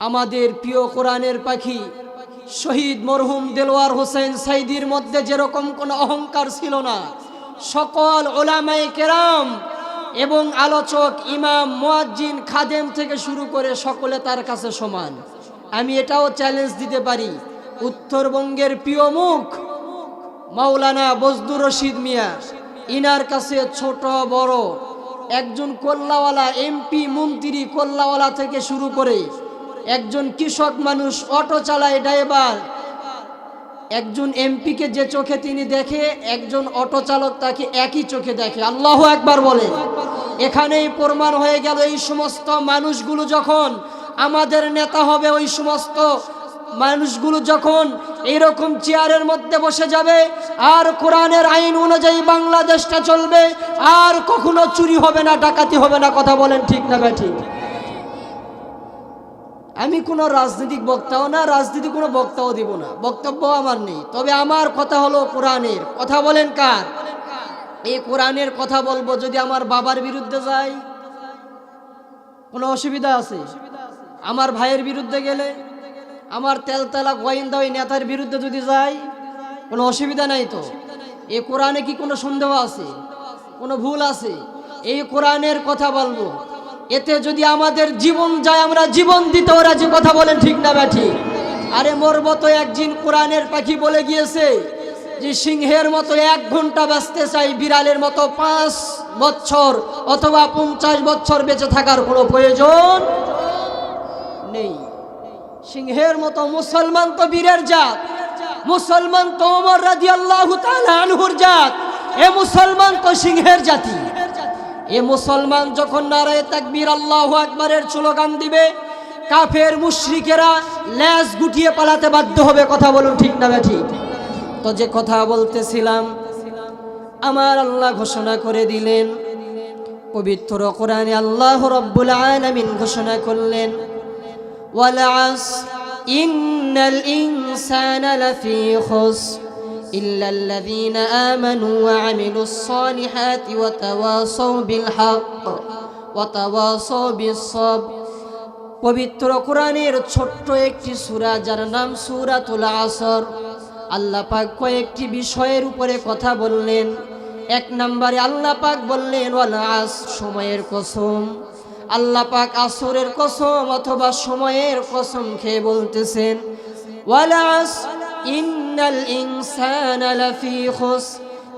আমাদের প্রিয় কোরআনের পাখি, শহীদ মরহুম দেলোয়ার হোসেন সাইদির মধ্যে যেরকম কোনো অহংকার ছিল না, সকল ওলামাই কেরাম এবং আলোচক ইমাম মুয়াজ্জিন খাদেম থেকে শুরু করে সকলে তার কাছে সমান। আমি এটাও চ্যালেঞ্জ দিতে পারি। উত্তরবঙ্গের প্রিয় মুখ, মাওলানা বজদুর রশিদ মিয়া, ইনার কাছে ছোট, বড়, একজন কল্লাওয়ালা এমপি, মন্ত্রী কল্লাওয়ালা থেকে শুরু করে একজন কৃষক মানুষ অটো চালায় ড্রাইভার। একজন এমপিকে যে চোখে তিনি দেখে, একজন অটো চালক তাকে একই চোখে দেখে। আল্লাহ একবার বলে। এখানেই প্রমাণ হয়ে গেল এই সমস্ত মানুষগুলো যখন আমাদের নেতা হবে, ওই সমস্ত মানুষগুলো যখন এইরকম চেয়ারের মধ্যে বসে যাবে, আর কোরআনের আইন অনুযায়ী বাংলাদেশটা চলবে, আর কখনো চুরি হবে না, ডাকাতি হবে না, কথা বলেন ঠিক না ব্যাঠিক আমি কোনো রাজনৈতিক বক্তাও না, রাজনীতি কোনো বক্তাও দিব না। বক্তব্য আমার নেই। তবে আমার কথা হলো কোরআনের। কথা বলেন কার? এই কোরআনের কথা বলব যদি আমার বাবার বিরুদ্ধে যাই। কোনো অসুবিধা আছে? আমার ভাইয়ের বিরুদ্ধে গেলে, আমার তেলতেলা গোয়েন্দা ওই নেতার বিরুদ্ধে যদি যাই, কোনো অসুবিধা নাই তো? এ কোরআনে কি কোনো সন্দেহ আছে? কোনো ভুল আছে? এই কোরআনের কথা বলব। এতে যদি আমাদের জীবন যায়, আমরা জীবন দিতে ওরা যে কথা বলেন ঠিক না ব্যাঠি আরে মরব তো একদিন কোরআনের পাখি বলে গিয়েছে যে সিংহের মতো এক ঘণ্টা বাঁচতে চাই, বিড়ালের মতো পাঁচ বছর অথবা পঞ্চাশ বছর বেঁচে থাকার কোনো প্রয়োজন নেই। সিংহের মতো মুসলমান তো বীরের জাত, মুসলমান তো রাদিয়াল্লাহু তাআলা আনহুর জাত, এ মুসলমান তো সিংহের জাতি। এ মুসলমান যখন নারায় তাকবীর আল্লাহ আকবরের স্লোগান দিবে, কাফের মুশ্রিকেরা ল্যাস গুটিয়ে পালাতে বাধ্য হবে, কথা বলুন ঠিক না ঠিক তো যে কথা বলতেছিলাম, আমার আল্লাহ ঘোষণা করে দিলেন, পবিত্র কোরআনে আল্লাহ রব্বুল আলামিন ঘোষণা করলেন, ওয়ালাস ইন্নাল ইনসানা লাফি খুসর। إلا الذين آمنوا وعملوا الصالحات وتواصوا بالحق وتواصوا بالصبر পবিত্র কোরআনের ছোট্ট একটি সূরা যার নাম সূরাতুল আসর আল্লাহ পাক কয়েকটি বিষয়ের উপরে কথা বললেন এক নম্বরে আল্লাহ পাক বললেন ওয়াল আস সময়ের কসম আল্লাহ পাক আসরের কসম অথবা সময়ের কসম খেয়ে বলতেছেন ওয়াল আস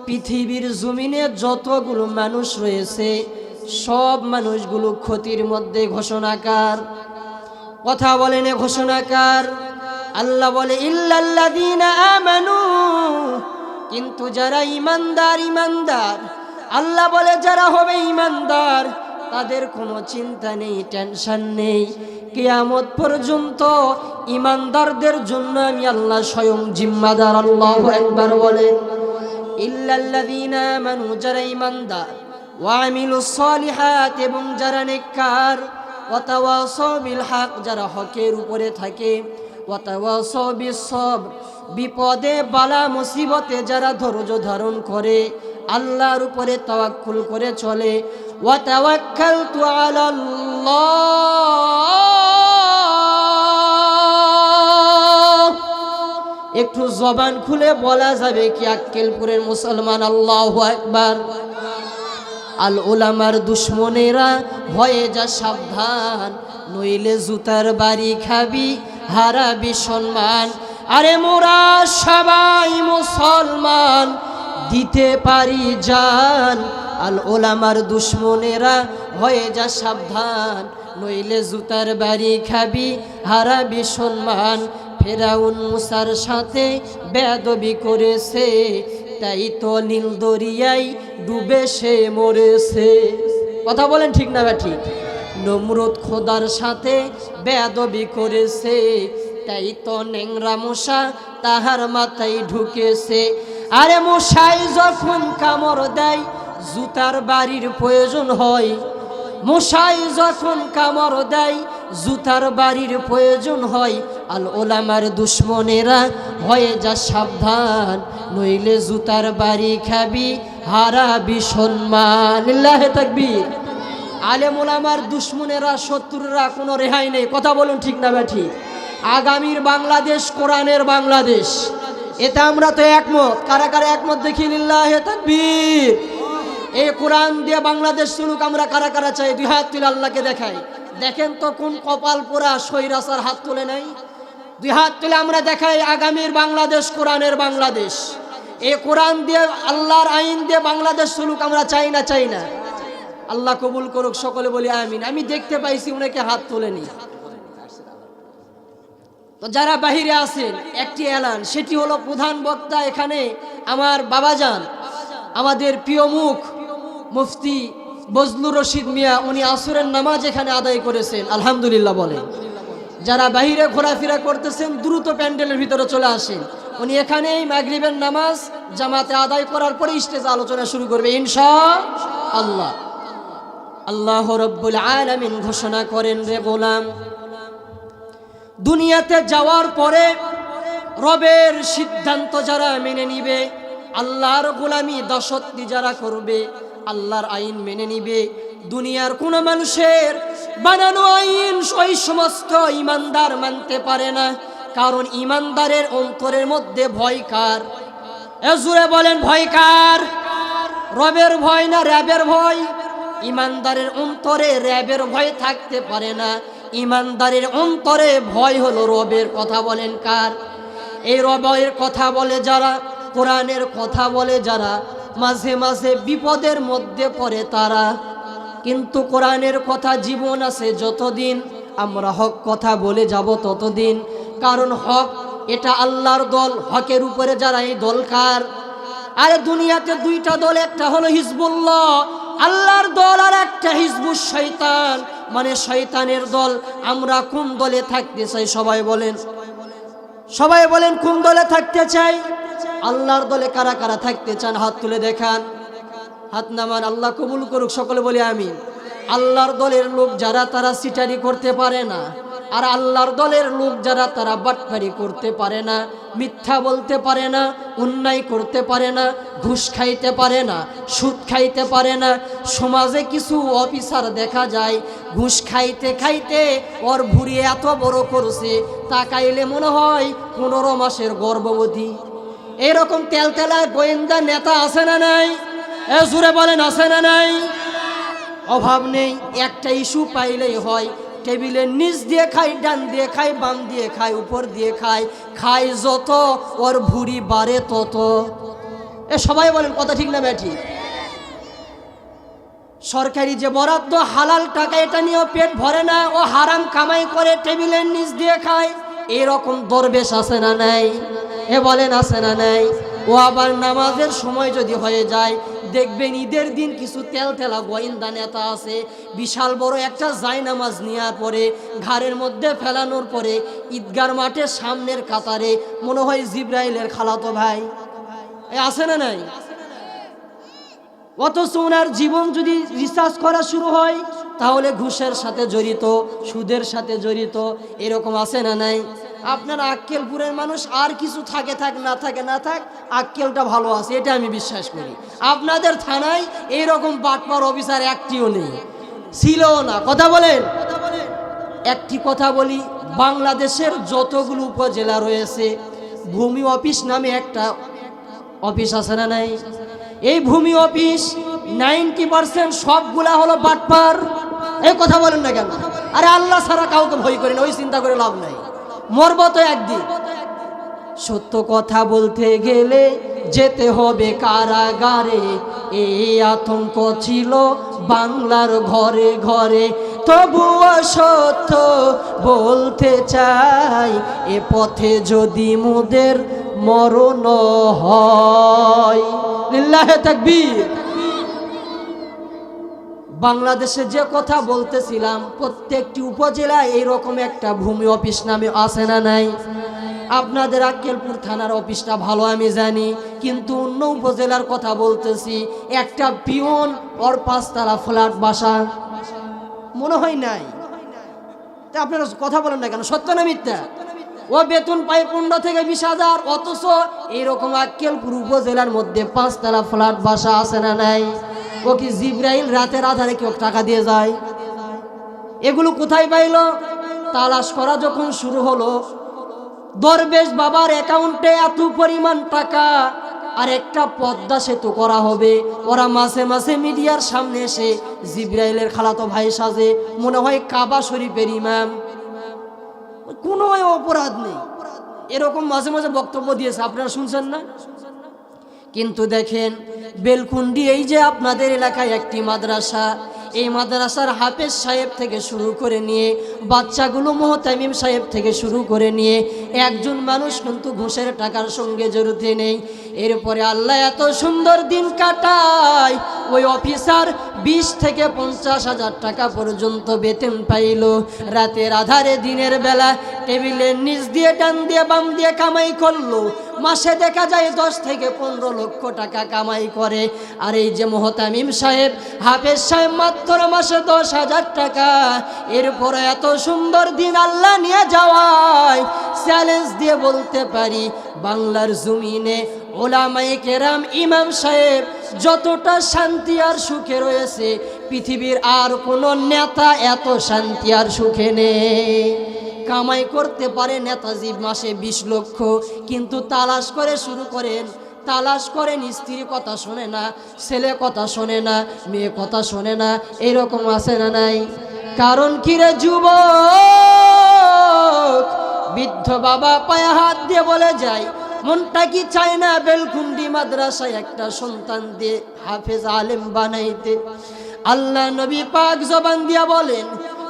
পৃথিবীর জমিনে যতগুলো মানুষ রয়েছে, সব মানুষগুলো ক্ষতির মধ্যে ঘোষণাকার। কথা বলেন ঘোষণাকার। আল্লাহ বলে আমানু। কিন্তু যারা ইমানদার ইমানদার আল্লাহ বলে, যারা হবে ইমানদার তাদের কোনো চিন্তা নেই, টেনশন নেই। কিয়ামত পর্যন্ত ইমানদারদের জন্য আমি আল্লাহ স্বয়ং জিম্মাদার, আল্লাহ একবার বলেন যারা বিপদে, বালা, মুসিবতে যারা ধৈর্য ধারণ করে, আল্লাহর উপরে তাওয়াক্কুল করে চলে। ওয়াতাওয়াক্কালতু একটু জবান খুলে বলা যাবে কি আক্কেলপুরের মুসলমান, আল্লাহ একবার আল ওলামার দুশ্মনেরা ভয়ে যা সাবধান, নইলে জুতার বাড়ি খাবি, হারাবি সম্মান। আরে মোরা সবাই মুসলমান, দিতে পারি জান। আল ওলামার দুশ্মনেরা ভয়ে যা সাবধান, নইলে জুতার বাড়ি খাবি, হারাবি সম্মান। ফেরাউন মুসার সাথে বেদবি করেছে, তাই তো নীল দরিয়াই ডুবে সে মরেছে। কথা বলেন ঠিক না বা ঠিক? নমরুদ খোদার সাথে বেদবি করেছে, তাই তো নেংরা মশা তাহার মাথায় ঢুকেছে। আরে মশাই, যখন কামড় দেয়, জুতার বাড়ির প্রয়োজন হয়। মশাই, যখন কামড় দেয়, জুতার বাড়ির প্রয়োজন হয়। আল ওলামার দুশ্মনেরা হয়ে যা সাবধান, নইলে জুতার বাড়ি খাবি, হারাবি সম্মান। তাকবীর। আলেম ওলামার দুশ্মনেরা, শত্রুরা কোনো রেহাই নেই। কথা বলুন ঠিক না ব্যাঠি? আগামীর বাংলাদেশ, কোরআনের বাংলাদেশ। এতে আমরা তো একমত। কারা কারা একমত দেখি? লিল্লাহ তাকবীর। এই কোরআন দিয়ে বাংলাদেশ চলুক, আমরা কারা কারা চাই? দুই হাত তুলে আল্লাহকে দেখাই। দেখেন তো কোন কপাল পোড়া সৈরাসার হাত তুলে নাই? দুই হাত তুলে আমরা দেখাই আগামীর বাংলাদেশ, কোরআনের বাংলাদেশ। এই কোরআন দিয়ে, আল্লাহর আইন দিয়ে বাংলাদেশ চলুক, আমরা চাই না চাই না। আল্লাহ কবুল করুক, সকলে বলি আমিন। আমি দেখতে পাইছি উনাকে হাত তোলেনি। তো যারা বাহিরে আছেন, একটি এলান, সেটি হলো প্রধান বক্তা এখানে আমার বাবাজান। আমাদের প্রিয় মুখ, মুফতি বজলুর রশিদ মিয়া, উনি আসরের নামাজ এখানে আদায় করেছেন, আলহামদুলিল্লাহ বলেন। যারা বাহিরে ঘোরাফেরা করতেছেন, দ্রুত প্যান্ডেলের ভিতরে চলে আসেন। উনি এখানেই মাগরিবের নামাজ জামাতে আদায় করার পরে স্টেজ আলোচনা শুরু করবে ইনশা আল্লাহ আল্লাহ রব্বুল আলামিন ঘোষণা করেন রে গোলাম, দুনিয়াতে যাওয়ার পরে রবের সিদ্ধান্ত যারা মেনে নিবে, আল্লাহর গোলামি দশত্তি যারা করবে, আল্লাহর আইন মেনে নিবে দুনিয়ার কোনো মানুষের বানানো আইন ওই সমস্ত ইমানদার মানতে পারে না। কারণ ইমানদারের অন্তরের মধ্যে ভয় কার? বলেন, ভয় কার? রবের ভয় না র্যাবের ভয়? ইমানদারের অন্তরে র্যাবের ভয় থাকতে পারে না। ইমানদারের অন্তরে ভয় হলো রবের কথা বলেন কার? এই রবের কথা বলে যারা, কোরআনের কথা বলে যারা, মাঝে মাঝে বিপদের মধ্যে পড়ে তারা। কিন্তু কোরআনের কথা জীবন আছে যতদিন, আমরা হক কথা বলে যাব ততদিন। কারণ হক, এটা আল্লাহর দল, হকের উপরে যারা এই দলকার। আরে দুনিয়াতে দুইটা দল, একটা হলো হিজবুল্লাহ, আল্লাহর দল আর একটা হিজবুর শয়তান। মানে শৈতানের দল, আমরা কোন দলে থাকতে চাই সবাই বলেন। সবাই বলেন, কোন দলে থাকতে চাই? আল্লাহর দলে কারা কারা থাকতে চান? হাত তুলে দেখান। হাত নামান, আল্লাহ কবুল করুক, সকলে বলি আমিন। আল্লাহর দলের লোক যারা, তারা সিটারি করতে পারে না। আর আল্লাহর দলের লোক যারা, তারা বাটপারি করতে পারে না, মিথ্যা বলতে পারে না, অন্যায় করতে পারে না, ঘুষ খাইতে পারে না, সুদ খাইতে পারে না। সমাজে কিছু অফিসার দেখা যায়, ঘুষ খাইতে খাইতে ওর ভুড়ি এত বড় করছে, তাকাইলে মনে হয় পনেরো মাসের গর্ভবতী। এরকম তেলতেলা গোয়েন্দা নেতা আছে না নাই? এ জুড়ে বলেন, আছে না নাই? অভাব নেই, একটা ইস্যু পাইলেই হয়। টেবিলের নিচ দিয়ে খাই, ডান দিয়ে খাই, বাম দিয়ে খাই, উপর দিয়ে খাই খাই যত, ওর ভুড়ি বাড়ে তত। এ সবাই বলেন, কথা ঠিক না ব্যাঠি সরকারি যে বরাদ্দ, হালাল টাকা এটা নিয়েও পেট ভরে না, ও হারাম কামাই করে টেবিলের নিচ দিয়ে খায়। এরকম দরবেশ আছে না নাই? এ বলেন, আছে না নাই? ও আবার নামাজের সময় যদি হয়ে যায় দেখবেন ঈদের দিন কিছু তেল তেলা গোয়েন্দা নেতা আছে, বিশাল বড় একটা জাই নামাজ নেওয়ার পরে, ঘাড়ের মধ্যে ফেলানোর পরে, ঈদগার মাঠের সামনের কাতারে মনে হয় জিব্রাইলের খালাতো ভাই। আছে না নাই? অথচ ওনার জীবন যদি রিসার্চ করা শুরু হয়, তাহলে ঘুষের সাথে জড়িত, সুদের সাথে জড়িত, এরকম আছে না নাই? আপনার আক্কেলপুরের মানুষ আর কিছু থাকে, থাক, না থাকে, না থাক, আক্কেলটা ভালো আছে, এটা আমি বিশ্বাস করি। আপনাদের থানায় এইরকম বাটপার অফিসার একটিও নেই। ছিল না। কথা বলেন। একটি কথা বলি, বাংলাদেশের যতগুলো উপজেলা রয়েছে, ভূমি অফিস নামে একটা অফিস আছে না নাই? এই ভূমি অফিস নাইনটি পার্সেন্ট সবগুলা হলো বাটপার। এই কথা বলেন না কেন? আরে আল্লাহ ছাড়া কাউকে ভয় করেন ওই চিন্তা করে লাভ নাই। মরব তো একদিন। সত্য কথা বলতে গেলে যেতে হবে কারাগারে। এই আতঙ্ক ছিল বাংলার ঘরে ঘরে। তবুও সত্য বলতে চাই, এ পথে যদি মোদের মরণ হয়। লিল্লাহে তাকবীর। বাংলাদেশে যে কথা বলতেছিলাম, প্রত্যেকটি উপজেলায় এইরকম একটা ভূমি অফিস নামে আছে না নাই? আপনাদের আক্কেলপুর থানার অফিসটা ভালো আমি জানি, কিন্তু অন্য উপজেলার কথা বলতেছি, একটা পিয়ন ওর পাঁচতলা ফ্ল্যাট বাসা। মনে হয় নাই? তা আপনারা কথা বলেন না কেন? সত্য না মিথ্যা? ও বেতন পায় পনেরো থেকে বিশ হাজার, অথচ এইরকম আক্কেলপুর উপজেলার মধ্যে পাঁচতলা ফ্ল্যাট বাসা আছে না নাই? ও কি জিব্রাইল রাতের আধারে কেউ টাকা দিয়ে যায়? এগুলো কোথায় পাইল? তালাশ করা যখন শুরু হলো, দরবেশ বাবার অ্যাকাউন্টে এত পরিমাণ টাকা আর একটা পদ্মা সেতু করা হবে। ওরা মাসে মাসে মিডিয়ার সামনে এসে জিব্রাইলের খালাতো ভাই সাজে, মনে হয় কাবা শরীফের ইমাম। কোনো অপরাধ নেই। এরকম মাঝে মাঝে বক্তব্য দিয়েছে, আপনারা শুনছেন না? কিন্তু দেখেন, বেলকুন্ডি এই যে আপনাদের এলাকায় একটি মাদ্রাসা, এই মাদ্রাসার হাফেজ সাহেব থেকে শুরু করে নিয়ে, বাচ্চাগুলো মোহতামিম সাহেব থেকে শুরু করে নিয়ে, একজন মানুষ কিন্তু ঘুষের টাকার সঙ্গে জড়িত নেই। এরপরে আল্লাহ এত সুন্দর দিন কাটায়, ওই অফিসার বিশ থেকে পঞ্চাশ হাজার টাকা পর্যন্ত বেতন পাইল। রাতের আধারে দিনের বেলা টেবিলের নিচ দিয়ে টান দিয়ে, বাম দিয়ে কামাই করল। মাসে দেখা যায় দশ থেকে পনেরো লক্ষ টাকা কামাই করে। আর এই যে মোহতামিম সাহেব, হাফেজ সাহেব মাত্র মাসে দশ হাজার টাকা। এরপরে এত সুন্দর দিন আল্লাহ নিয়ে যাওয়ায় চ্যালেঞ্জ দিয়ে বলতে পারি, বাংলার জমিনে ওলামাই কেরাম, ইমাম সাহেব যতটা শান্তি আর সুখে রয়েছে, পৃথিবীর আর কোনো নেতা এত শান্তি আর সুখে নেই। কামাই করতে পারে নেতাজি মাসে বিশ লক্ষ, কিন্তু তালাশ করে শুরু করেন। তালাশ করেন, স্ত্রীর কথা শোনে না, ছেলে কথা শোনে না, মেয়ে কথা শোনে না, এরকম আছে না নাই? কারণ কিরে যুবক? বৃদ্ধ বাবা পায়ে হাত দিয়ে বলে যায়, মনটা কি চায় না বেলকুন্ডি মাদ্রাসায় একটা সন্তান দিয়ে হাফেজ আলেম বানাইতে? আল্লাহ নবী পাক জবান দিয়া বলেন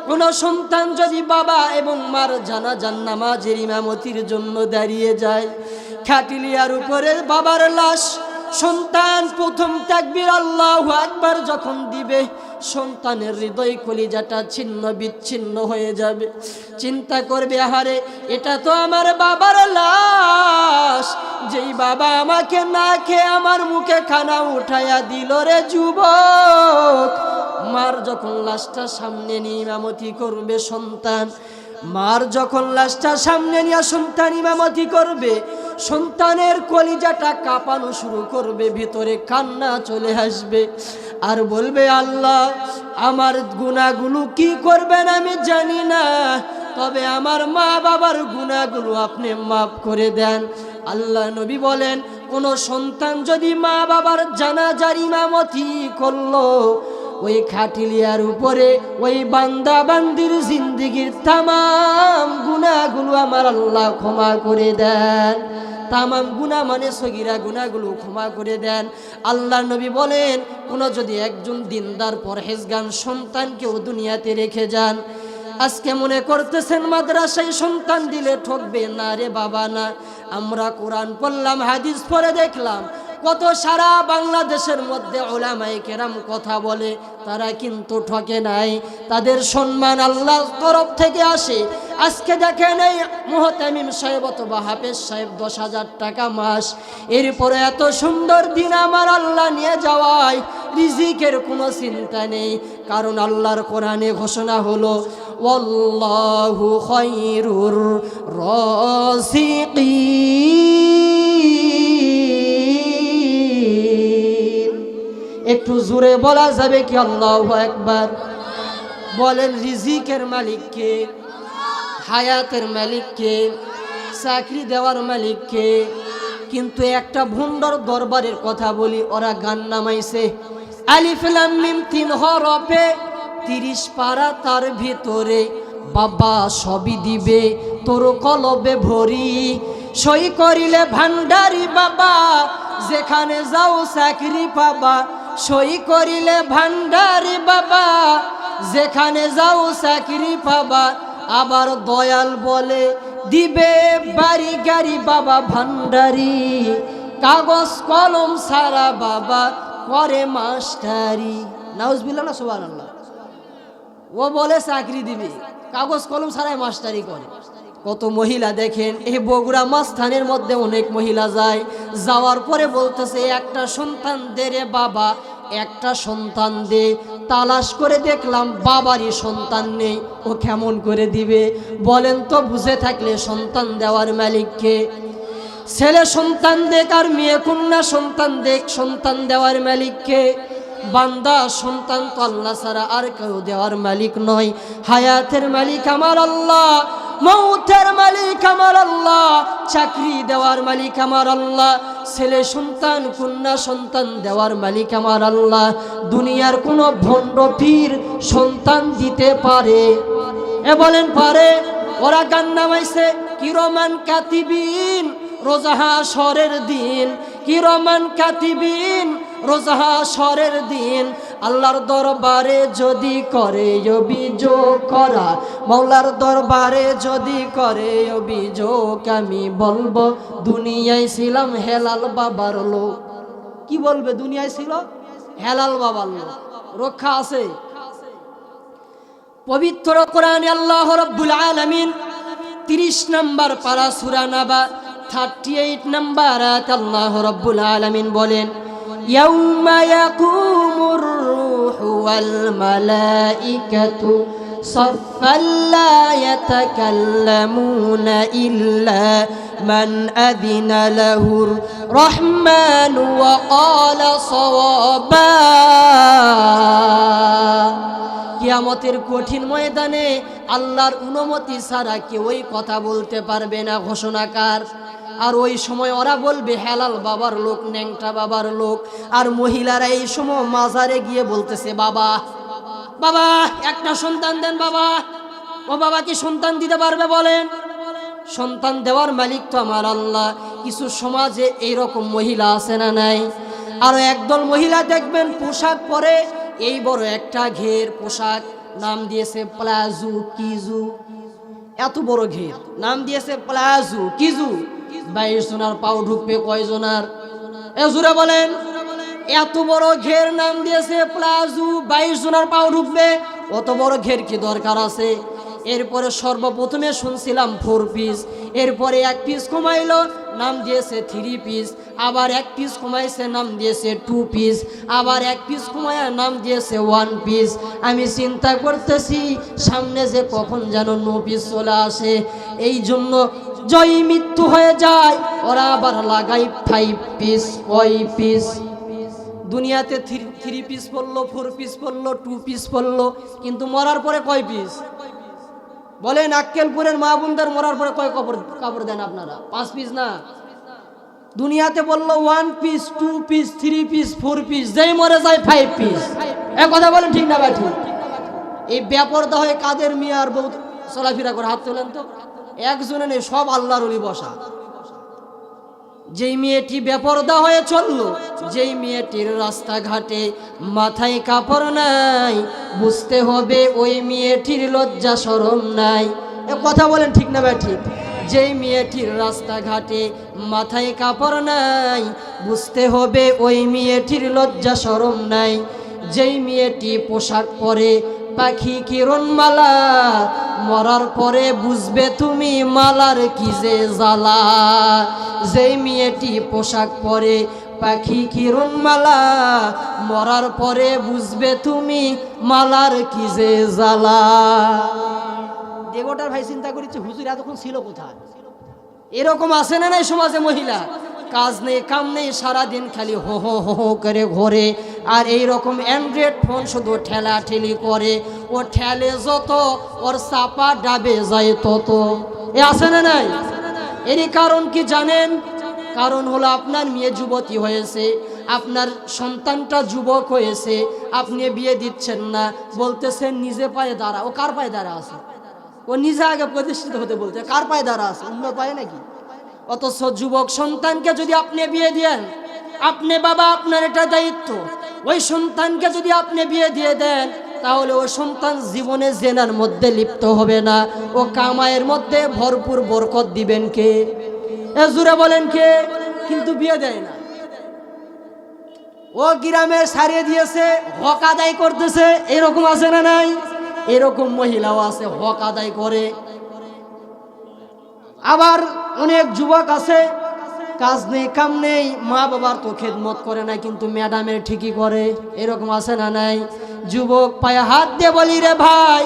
কোন সন্তান যদি বাবা এবং মার জানা জান নামাজের ইমামতির জন্য দাঁড়িয়ে যায়, খাটিলিয়ার উপরে বাবার লাশ, সন্তান প্রথম ত্যাগবির আল্লাহ একবার যখন দিবে সন্তানের হৃদয় কলিজাটা ছিন্ন বিচ্ছিন্ন হয়ে যাবে। চিন্তা করবে, আহারে, এটা তো আমার বাবার লাশ। যেই বাবা আমাকে না খেয়ে আমার মুখে খানা উঠাইয়া দিল রে যুবক। মার যখন লাশটা সামনে নিয়ে ইমামতি করবে সন্তান, মার যখন লাশটা সামনে নিয়ে সন্তান ইমামতি করবে সন্তানের কলিজাটা কাঁপানো শুরু করবে, ভিতরে কান্না চলে আসবে। আর বলবে, আল্লাহ, আমার গুণাগুলো কি করবেন আমি জানি না, তবে আমার মা বাবার গুণাগুলো আপনি মাফ করে দেন। আল্লাহ নবী বলেন, কোন সন্তান যদি মা বাবার জানাজার ইমামতি করল ওই খাটিলিয়ার উপরে ওই বান্দা বান্দির জিন্দিগির তামাম গুণাগুলো আমার আল্লাহ ক্ষমা করে দেন। তামাম গুণা মানে সগিরা গুণাগুলো ক্ষমা করে দেন। আল্লাহ নবী বলেন, কোনো যদি একজন দিনদার, পরহেজগান সন্তানকেও দুনিয়াতে রেখে যান, আজকে মনে করতেছেন মাদ্রাসায় সন্তান দিলে ঠকবে, না রে বাবা, না। আমরা কোরআন পড়লাম, হাদিস পরে দেখলাম কত সারা বাংলাদেশের মধ্যে ওলামাই কেরাম কথা বলে, তারা কিন্তু ঠকে নাই। তাদের সম্মান আল্লাহ তরফ থেকে আসে। আজকে দেখেন এই মোহতামিম সাহেব অথবা হাফেজ সাহেব দশ হাজার টাকা মাস। এরপরে এত সুন্দর দিন আমার আল্লাহ নিয়ে যাওয়ায় রিজিকের কোনো চিন্তা নেই, কারণ আল্লাহর কোরআনে ঘোষণা হলো, ওয়াল্লাহু খায়রুর রাসিকিন একটু জোরে বলা যাবে কি? আল্লাহ একবার বলেন, রিজিকের মালিককে হায়াতের মালিককে চাকরি দেওয়ার মালিককে কিন্তু একটা ভুন্ডর দরবারের কথা বলি, ওরা গান নামাইছে। তিন হরফে তিরিশ পারা তার ভিতরে বাবা সবই দিবে, তোর কলবে ভরি। সই করিলে ভান্ডারি বাবা, যেখানে যাও চাকরি পাবা। সই করিলে ভান্ডারি বাবা, যেখানে যাও চাকরি পাবা আবার দয়াল বলে দিবে বাড়ি গাড়ি বাবা ভান্ডারি কাগজ কলম সারা বাবা করে মাস্টারি। নাউজবিল্লা না সোবান আল্লাহ ও বলে চাকরি দিবে, কাগজ কলম ছাড়াই মাস্টারি করে। কত মহিলা দেখেন, এই বগুড়া মাস্থানের মধ্যে অনেক মহিলা যায়। যাওয়ার পরে বলতেছে, একটা সন্তান দে রে বাবা, একটা সন্তান দে। তালাশ করে দেখলাম, বাবারই সন্তান নেই। ও কেমন করে দিবে? বলেন তো, বুঝে থাকলে সন্তান দেওয়ার মালিককে ছেলে সন্তান দেখ আর মেয়ে কন্যা সন্তান দেখ, সন্তান দেওয়ার মালিককে বান্দা, সন্তান তো আল্লাহ ছাড়া আর কেউ দেওয়ার মালিক নয়। হায়াতের মালিক আমার আল্লাহ। মৌতের মালিক আমার আল্লাহ, চাকরি দেওয়ার মালিক আমার আল্লাহ, ছেলে সন্তান, কন্যা সন্তান দেওয়ার মালিক আমার আল্লাহ। দুনিয়ার কোনো ভণ্ড পীর সন্তান দিতে পারে। এ বলেন, পারে? ওরা গান নামাইছে, কিরমান কাতিবিন, রোজাহা সরের দিন। কিরমান কাতিবিন রোজাহা সরের দিন। আল্লাহর দরবারে যদি করে অভিযোগ করা মৌলার দরবারে যদি করে অভিযোগ, আমি বলব, দুনিয়ায় ছিলাম হেলাল বাবার লোক। কি বলবে, দুনিয়ায় ছিল? হেলাল বাবার লোক। রক্ষা আছে? পবিত্র কোরআনে আল্লাহ রব্বুল আলামিন 30 নাম্বার পারা সূরা নাবা 38 নাম্বার আয়াত আল্লাহ রব্বুল আলামিন বলেন ইয়াউমা ইয়াকুমুর রূহু ওয়াল মালাইকাতু صفا لا يتكلمون إلا من أذن له الرحمن وقال صوابا কিয়ামতের কঠিন ময়দানে আল্লাহর অনুমতি ছাড়া কেউই কথা বলতে পারবে না ঘোষণাকার আর ওই সময় ওরা বলবে, হেলাল বাবার লোক, ন্যাংটা বাবার লোক। আর মহিলারা এই সময় মাজারে গিয়ে বলতেছে, বাবা বাবা, একটা সন্তান দেন বাবা। ও বাবা, কি সন্তান দিতে পারবে বলেন? সন্তান দেওয়ার মালিক তো আমার আল্লাহ। কিছু সমাজে এই রকম মহিলা আছে না নাই? আর একদল মহিলা দেখবেন, পোশাক পরে, এই বড় একটা ঘের পোশাক, নাম দিয়েছে প্লাজু, কিজু। এত বড় ঘের। নাম দিয়েছে প্লাজু, কিজু। বাইশ সোনার পাও ঢুকবে কয়জনার? এ বলেন। এত বড় ঘের নাম দিয়েছে প্লাজু বাইশ সোনার পাও ঢুকবে। অত বড় ঘের কি দরকার আছে? এরপরে সর্বপ্রথমে শুনছিলাম ফোর পিস এরপরে এক পিস কমাইলো নাম দিয়েছে থ্রি পিস আবার এক পিস কমাইছে নাম দিয়েছে টু পিস আবার এক পিস কমায় নাম দিয়েছে ওয়ান পিস আমি চিন্তা করতেছি, সামনে যে কখন যেন নো পিস চলে আসে। এই জন্য জয় মৃত্যু হয়ে যায়, ওরা আবার লাগাই ফাইভ পিস ওই পিস দুনিয়াতে থ্রি থ্রি পিস পড়ল ফোর পিস পড়ল টু পিস পড়ল, কিন্তু মরার পরে কয় পিস বলেন আক্কেলপুরের মা বোনদের মরার পরে কয় কাপড় কাপড় দেন আপনারা? পাঁচ পিস না? দুনিয়াতে বলল one piece two piece three piece four piece যেই মরে যায় ফাইভ পিস এ কথা বলেন ঠিক না ভাই ঠিক? এই ব্যাপারটা হয় কাদের মিয়ার বউ চলাফেরা করে হাত তোলেন তো? একজনে সব আল্লাহর বসা। যেই মেয়েটি বেপরদা হয়ে চলল, যেই মেয়েটির রাস্তাঘাটে মাথায় কাপড় নাই, বুঝতে হবে ওই মেয়েটির লজ্জা সরম নাই। কথা বলেন ঠিক না ভাই ঠিক? যেই মেয়েটির রাস্তাঘাটে মাথায় কাপড় নাই, বুঝতে হবে ওই মেয়েটির লজ্জা সরম নাই। যেই মেয়েটি পোশাক পরে পাখি কিরণ মালা মরার পরে বুঝবে তুমি মালার কি যে জ্বালা। যেই মেয়েটি পোশাক পরে পাখি কিরণ মালা মরার পরে বুঝবে তুমি মালার কি যে জ্বালা। দেবটার ভাই চিন্তা করেছে, হুজুর এতক্ষণ ছিল কোথায়? এরকম আছে না নাই সমাজে মহিলা? কাজ নেই, কাম নেই, সারাদিন খালি হো হো হো হো করে ঘোরে। আর এই রকম অ্যান্ড্রয়েড ফোন শুধু ঠেলা ঠেলি করে। ও ঠেলে যত, ওর চাপা ডাবে যায় তত। এ আছে না নাই? এরই কারণ কি জানেন? কারণ হলো আপনার মেয়ে যুবতী হয়েছে, আপনার সন্তানটা যুবক হয়েছে, আপনি বিয়ে দিচ্ছেন না বলতেছেন নিজে পায়ে দাঁড়া, ও কার পায়ে দাঁড়া আছে? ও নিজে আগে প্রতিষ্ঠিত হতে বলতে কার পায়ে দাঁড়া আছে, অন্য পায়ে নাকি? অথচ যুবক সন্তানকে যদি আপনি বিয়ে দেন, আপনি বাবা আপনার এটা দায়িত্ব, ওই সন্তানকে যদি আপনি বিয়ে দিয়ে দেন তাহলে ও সন্তান জীবনে জেনার মধ্যে লিপ্ত হবে না। ও কামায়ের মধ্যে ভরপুর বরকত দিবেন কে? জুড়ে বলেন কে? কিন্তু বিয়ে দেয় না। ও গ্রামে সারিয়ে দিয়েছে, হক আদায় করতেছে, এরকম আছে না নাই? এরকম মহিলাও আছে, হক আদায় করে। আবার অনেক যুবক আছে, কাজ নেই, কাম নেই মা বাবার তো খেদমত করে না কিন্তু ম্যাডামের ঠিকই করে, এরকম আছে না নাই? যুবক পায়ে হাত দিয়ে বলি, রে ভাই,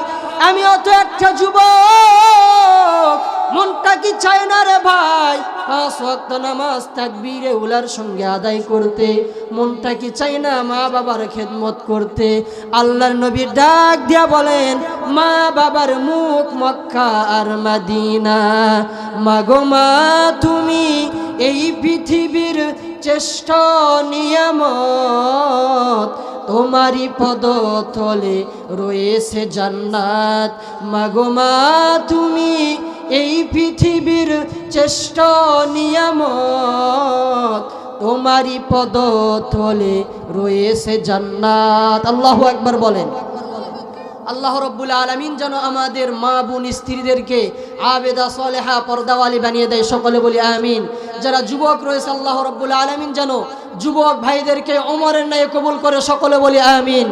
আমিও তো একটা যুবক। মনটা কি চায় না রে ভাই? পাঁচ ওয়াক্ত নামাজ তাকবীরে উলার সঙ্গে আদায় করতে, মনটা কি চায় না মা বাবার খেদমত করতে? আল্লাহর নবী ডাক দিয়া বলেন, মা বাবার মুখ মক্কা আর মাদিনা। মাগো মা, তুমি এই পৃথিবীর চেষ্ট নিয়ামত। তোমারই পদতলে রয়েছে জান্নাত। মাগোমা তুমি এই পৃথিবীর চেষ্ট নিয়ামত। তোমারই পদতলে রয়েছে জান্নাত। আল্লাহ একবার বলেন। আল্লাহ রব্বুল আলমিন যেন আমাদের মা বোন স্ত্রীদেরকে আবেদা, সলেহা, পর্দাওয়ালি বানিয়ে দেয়। সকলে বলি আমিন। যারা যুবক রয়েছে, আল্লাহ রব্বুল আলমিন যেন যুবক ভাইদেরকে অমরের ন্যায় কবুল করে, সকলে বলি আমিন।